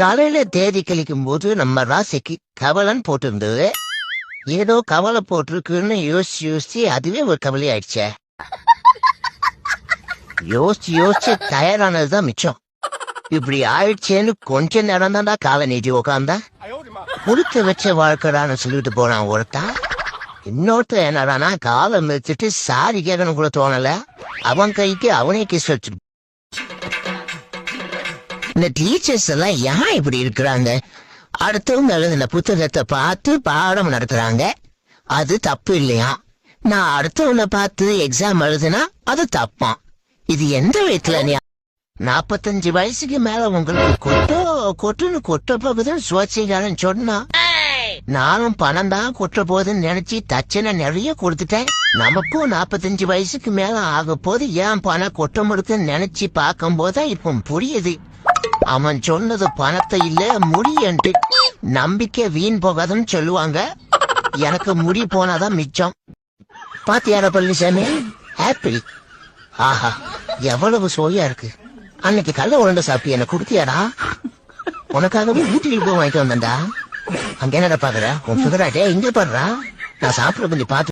காலையில தேதி கழிக்கும் போது நம்ம ராசிக்கு கவலன் போட்டிருந்தது. ஏதோ கவலை போட்டிருக்குன்னு யோசிச்சு யோசிச்சு அதுவே ஒரு கவலை ஆயிடுச்சே. யோசிச்சு யோசிச்சு தயாரானதுதான் மிச்சம். இப்படி ஆயிடுச்சேன்னு கொஞ்ச நேரம் தான்டா காலை நீட்டி உக்காந்தா? கொடுத்து வச்ச வாழ்க்கைடான்னு சொல்லிட்டு போறான் ஒருத்தன். இன்னொருத்தன் என்னடானா காலை மிதிச்சிட்டு சாரி கேட்கணும் கூட தோணல. அவன் கைக்கு அவனே கிஸ் வச்சு இந்த டீச்சர்ஸ் எல்லாம் ஏன் இப்படி இருக்கிறாங்க? அடுத்தவங்க எழுதின புத்தகத்தை பார்த்து பாடம் நடத்துறாங்க. அது தப்பு இல்லையா? நான் அடுத்தவனை பார்த்து எக்ஸாம் எழுதுனா அது தப்பான் இது எந்த விதத்துல நீ நாப்பத்தஞ்சு வயசுக்கு மேல உங்களுக்கு கொட்டோ கொட்டுன்னு கொட்ட போகுதுன்னு சுவச்சிகாரன் சொன்னா நானும் பணம் தான் கொட்ட போகுதுன்னு நினைச்சு தச்சனை நிறைய கொடுத்துட்டேன். நமக்கும் நாப்பத்தஞ்சு வயசுக்கு மேல ஆக போது ஏன் பணம் கொட்ட முடியுதுன்னு நினைச்சு பார்க்கும் போதுதான் இப்போ புரியுது. அவன் சொன்னது பணத்தை இல்ல முடியன்ட்டு நம்பிக்கை வீண் போகாதுன்னு சொல்லுவாங்க. எனக்கு முடி போனாதான் மிச்சம். பாத்தியார பழனிசாமி? ஆப்பிள் ஆஹா எவ்வளவு சோயா இருக்கு. அன்னைக்கு கல்ல உருண்டை சாப்பிட்டு என்ன குடுத்தியாடா? உனக்காகவே வீட்டுக்கு போய் வாங்கிட்டு வந்தேன்டா. அங்க என்னடா பாக்குற உன் சுகராட்டே இங்க பாடுறா நான் சாப்பிட கொஞ்சம் பார்த்து